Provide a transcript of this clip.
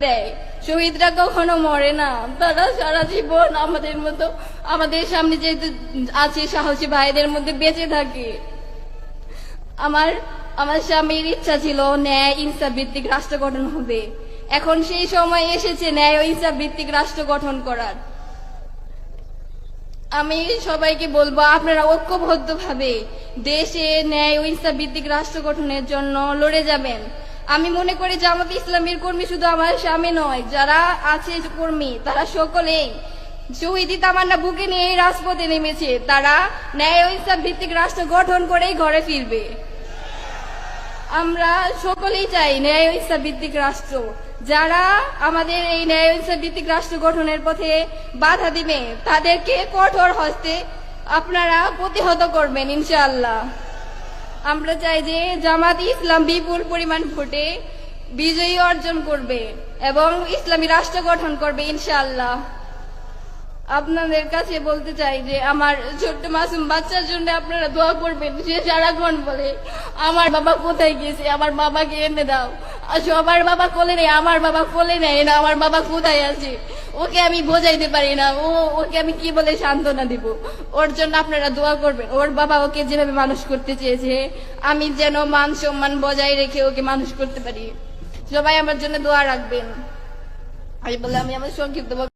দেয়। শহীদরা কখনো মরে না। তারা সারা জীবন আমাদের মতো, আমাদের সামনে যেহেতু আছে সাহসী ভাইদের মধ্যে বেঁচে থাকে। আমার আমার স্বামীর ইচ্ছা ছিল ন্যায়, ইনসাফ ভিত্তিক রাষ্ট্র গঠন হবে। এখন সেই সময় এসেছে ন্যায় ও ইনসাফ ভিত্তিক রাষ্ট্র গঠন করার। আমি সবাইকে বলব, আপনারা ঐক্যবদ্ধভাবে দেশে ন্যায় ও ইনসাফ ভিত্তিক রাষ্ট্র গঠনের জন্য লড়ে যাবেন। আমি মনে করি জামাত ইসলামের কর্মী শুধু আমার স্বামী নয়, যারা আছে কর্মী, তারা সকলেই শহীদি তামান্না বুকে নিয়ে এই রাজপথে নেমেছে। তারা ন্যায় ও ইনসাফ ভিত্তিক রাষ্ট্র গঠন করেই ঘরে ফিরবে। আমরা সকলেই চাই ন্যায় ও ইনসাফ ভিত্তিক রাষ্ট্র। যারা আমাদের এই ন্যায় ইনসাফ ভিত্তিক রাষ্ট্র গঠনের পথে বাধা দিবে, তাদেরকে কঠোর হস্তে আপনারা প্রতিহত করবেন, ইনশাআল্লাহ। আমরা চাই যে জামাত ইসলাম বিপুল পরিমাণ ভোটে বিজয়ী অর্জন করবে এবং ইসলামী রাষ্ট্র গঠন করবে, ইনশাআল্লাহ। আপনাদের কাছে বলতে চাই যে আমার ছোট্ট মাসুম বাচ্চার জন্য আপনারা দোয়া করবেন সে সারাক্ষণ বলে, আমার বাবা কোথায় গেছে? আমার বাবাকে এনে দাও। সবার বাবা কোলে নেই, আমার বাবা কোলে নেয় না, আমার বাবা কোথায় আছে? ওকে আমি বোঝাইতে পারি না। ও, ওকে আমি কি বলে সান্ত্বনা দিব? ওর জন্য আপনারা দোয়া করবেন। ওর বাবা ওকে যেভাবে মানুষ করতে চেয়েছে, আমি যেন মান সম্মান বজায় রেখে ওকে মানুষ করতে পারি। সবাই আমার জন্য দোয়া রাখবেন। আমি বললাম, আমি আমার সংক্ষিপ্ত